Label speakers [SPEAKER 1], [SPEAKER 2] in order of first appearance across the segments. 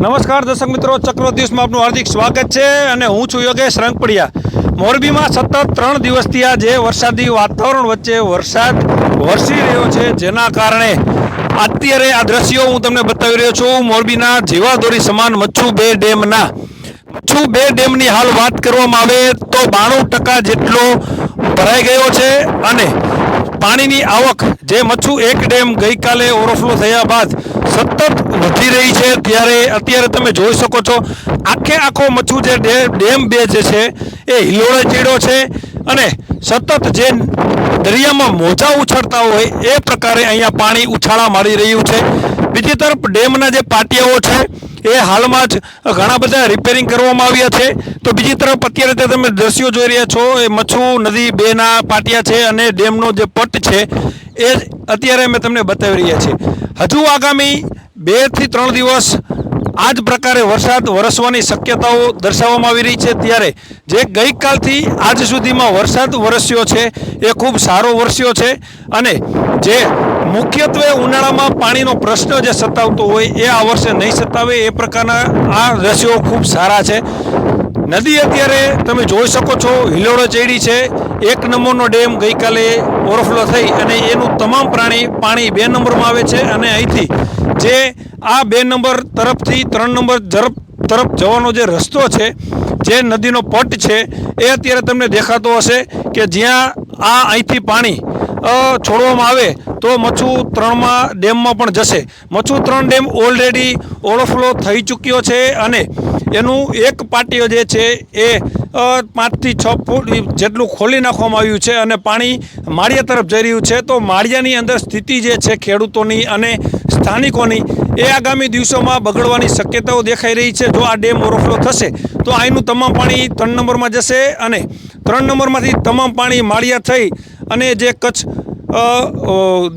[SPEAKER 1] નમસ્કાર દર્શક મિત્રો ચક્રો દિવસમાં આપનું હાર્દિક સ્વાગત છે અને હું છું યોગેશ રંગપડિયા. મોરબીમાં સતત ત્રણ દિવસથી આ જે વરસાદી વાતાવરણ વચ્ચે વરસાદ વરસી રહ્યો છે, જેના કારણે અત્યારે આ દ્રશ્યો હું તમને બતાવી રહ્યો છું. મોરબીના જીવાદોરી સમાન મચ્છુ બે ડેમના. મચ્છુ બે ડેમની હાલ વાત કરવામાં આવે તો બાણું ટકા જેટલો ભરાઈ ગયો છે અને પાણીની આવક, જે મચ્છુ એક ડેમ ગઈકાલે ઓવરફ્લો થયા બાદ સતત વધી રહી છે. ત્યારે અત્યારે તમે જોઈ શકો છો, આખે આખો મચ્છુ જે ડેમ બે જે છે, એ હિલોળે ચીડો છે અને સતત જે દરિયામાં મોજા ઉછળતા હોય એ પ્રકારે અહીંયા પાણી ઉછાળા મારી રહ્યું છે. બીજી તરફ ડેમના જે પાટિયાઓ છે, એ હાલમાં જ ઘણા બધા રિપેરિંગ કરવામાં આવ્યા છે. તો બીજી તરફ અત્યારે તે તમે દ્રશ્યો જોઈ રહ્યા છો, એ મચ્છુ નદી બેના પાટિયા છે અને ડેમનો જે પટ છે, એ અત્યારે અમે તમને બતાવી રહ્યા છીએ. હજુ આગામી બેથી ત્રણ દિવસ આ જ પ્રકારે વરસાદ વરસવાની શક્યતાઓ દર્શાવવામાં આવી રહી છે. ત્યારે જે ગઈકાલથી આજ સુધીમાં વરસાદ વરસ્યો છે, એ ખૂબ સારો વરસ્યો છે અને જે મુખ્યત્વે ઉનાળામાં પાણીનો પ્રશ્ન જે સતાવતો હોય, એ આ વર્ષે નહીં સતાવે, એ પ્રકારના આ દ્રશ્યો ખૂબ સારા છે. નદી અત્યારે તમે જોઈ શકો છો હિલોળો ચડી છે. એક નંબરનો ડેમ ગઈકાલે ઓવરફ્લો થઈ અને એનું તમામ પ્રાણી પાણી બે નંબરમાં આવે છે અને અહીંથી જે આ બે નંબર તરફથી ત્રણ નંબર ઝડપ તરફ જવાનો જે રસ્તો છે, જે નદીનો પટ છે, એ અત્યારે તમને દેખાતો હશે કે જ્યાં આ અહીંથી પાણી છોડવામાં આવે તો મચ્છુ ત્રણમાં ડેમમાં પણ જશે. મચ્છુ ત્રણ ડેમ ઓલરેડી ઓવરફ્લો થઈ ચૂક્યો છે અને એનું એક પાટીઓ જે છે એ પાંચથી છ ફૂટ જેટલું ખોલી નાખવામાં આવ્યું છે અને પાણી માળિયા તરફ જઈ રહ્યું છે. તો માળિયાની અંદર સ્થિતિ જે છે ખેડૂતોની અને સ્થાનિકોની, એ આગામી દિવસોમાં બગડવાની શક્યતાઓ દેખાઈ રહી છે. જો આ ડેમ ઓવરફ્લો થશે, તો અહીંનું તમામ પાણી ત્રણ નંબરમાં જશે અને ત્રણ નંબરમાંથી તમામ પાણી માળિયા થઈ અને જે કચ્છ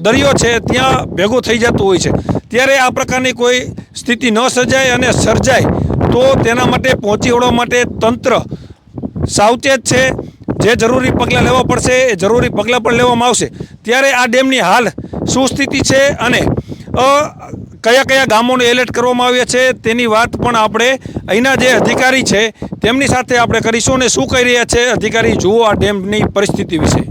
[SPEAKER 1] દરિયો છે, ત્યાં ભેગો થઈ જતું હોય છે. ત્યારે આ પ્રકારની કોઈ સ્થિતિ ન સર્જાય અને સર્જાય તો તેના માટે પહોંચી વળવા માટે તંત્ર સાવચેત છે. જે જરૂરી પગલાં લેવા પડશે, એ જરૂરી પગલાં પણ લેવામાં આવશે. ત્યારે આ ડેમની હાલ શું સ્થિતિ છે અને કયા કયા ગામોને એલર્ટ કરવામાં આવ્યા છે, તેની વાત પણ આપણે અહીંના જે અધિકારી છે, તેમની સાથે આપણે કરીશું અને શું કહી રહ્યા છે, અધિકારી, જુઓ આ ડેમની પરિસ્થિતિ વિશે.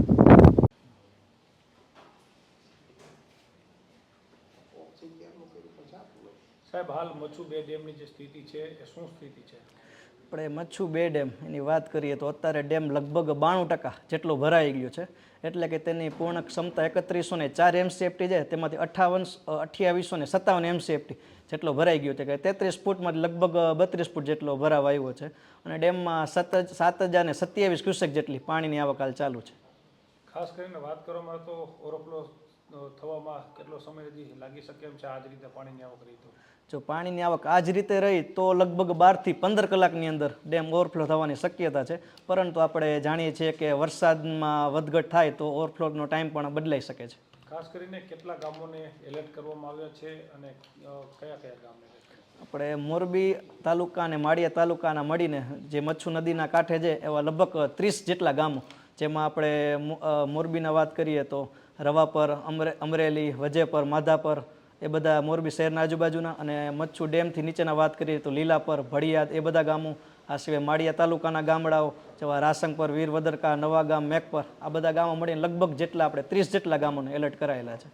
[SPEAKER 1] સાહેબ, હાલ મચ્છુ બે ડેમની જે સ્થિતિ છે, એ શું સ્થિતિ છે?
[SPEAKER 2] આપણે મચ્છુ બે ડેમ એની વાત કરીએ તો અત્યારે ડેમ લગભગ બાણું ટકા જેટલો ભરાઈ ગયો છે. એટલે કે તેની પૂર્ણ ક્ષમતા એકત્રીસો ને ચાર એમસીએફટી છે, તેમાંથી અઠ્ઠાવન અઠ્યાવીસો ને સત્તાવન એમસીએફટી જેટલો ભરાઈ ગયો છે. કે તેત્રીસ ફૂટમાં લગભગ બત્રીસ ફૂટ જેટલો ભરાવ આવ્યો છે અને ડેમમાં સત સાત હજાર ને સત્યાવીસ ક્યુસેક જેટલી પાણીની આવક હાલ ચાલુ છે.
[SPEAKER 1] ખાસ કરીને વાત કરવામાં તો ઓવરફ્લો થવામાં કેટલો સમય લાગી શકે એમ છે? આ જ રીતે પાણીની આવક રહી તો.
[SPEAKER 2] જો પાણીની આવક આ જ રીતે રહી તો લગભગ બારથી પંદર કલાકની અંદર ડેમ ઓવરફ્લો થવાની શક્યતા છે. પરંતુ આપણે જાણીએ છીએ કે વરસાદમાં વધઘટ થાય તો ઓવરફ્લોનો ટાઈમ પણ બદલાઈ શકે છે.
[SPEAKER 1] ખાસ કરીને કેટલા ગામોને એલર્ટ કરવામાં આવ્યા છે અને કયા કયા ગામને
[SPEAKER 2] આપણે મોરબી તાલુકા અને માળિયા તાલુકાના મળીને જે મચ્છુ નદીના કાંઠે છે એવા લગભગ ત્રીસ જેટલા ગામો જેમાં આપણે મોરબીના વાત કરીએ તો રવાપર અમરે અમરેલી વજેપર માધાપર એ બધા મોરબી શહેરના આજુબાજુના અને મચ્છુ ડેમથી નીચેના વાત કરીએ તો લીલાપર, ભડિયાદ એ બધા ગામો, આ સિવાય માળિયા તાલુકાના ગામડાઓ, જેવા રાસંગપર, વીરવદરકા, નવા ગામ, મેકપર, આ બધા ગામો મળીને લગભગ જેટલા આપણે ત્રીસ જેટલા ગામોને એલર્ટ કરાયેલા છે.